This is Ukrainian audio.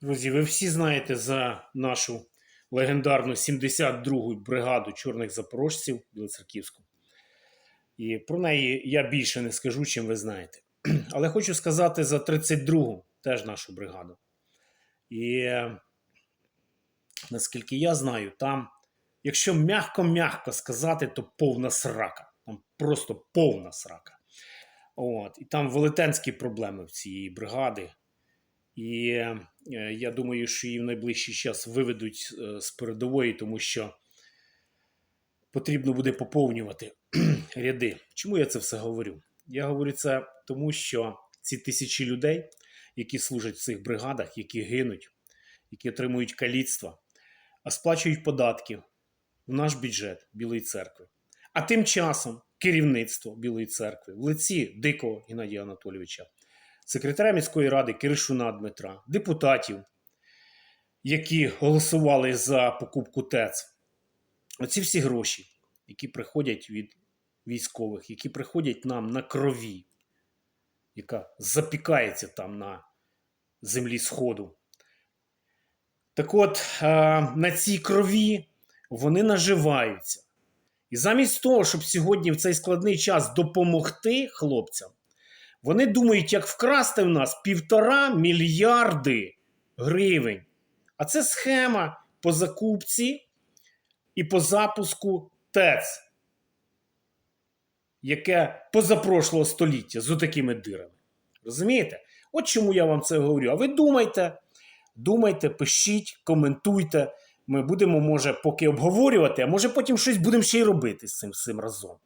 Друзі, ви всі знаєте за нашу легендарну 72-гу бригаду чорних запорожців Білоцерківську. І про неї я більше не скажу, чим ви знаєте. Але хочу сказати за 32-гу теж нашу бригаду. І наскільки я знаю, там, якщо м'яко-м'яко сказати, то повна срака. Там просто повна срака. От. І там велетенські проблеми в цієї бригади. І е, я думаю, що її в найближчий час виведуть е, з передової, тому що потрібно буде поповнювати ряди. Чому я це все говорю? Я говорю це тому, що ці тисячі людей, які служать в цих бригадах, які гинуть, які отримують каліцтва, а сплачують податки в наш бюджет Білої церкви. А тим часом керівництво Білої церкви в лиці дикого Геннадія Анатолійовича секретаря міської ради Киришуна Дмитра, депутатів, які голосували за покупку ТЕЦ. Оці всі гроші, які приходять від військових, які приходять нам на крові, яка запікається там на землі Сходу. Так от, е, на цій крові вони наживаються. І замість того, щоб сьогодні в цей складний час допомогти хлопцям, вони думають, як вкрасти в нас півтора мільярди гривень. А це схема по закупці і по запуску ТЕЦ, яке позапрошлого століття з отакими дирами. Розумієте? От чому я вам це говорю. А ви думайте, думайте, пишіть, коментуйте. Ми будемо, може, поки обговорювати, а може потім щось будемо ще й робити з цим всім разом.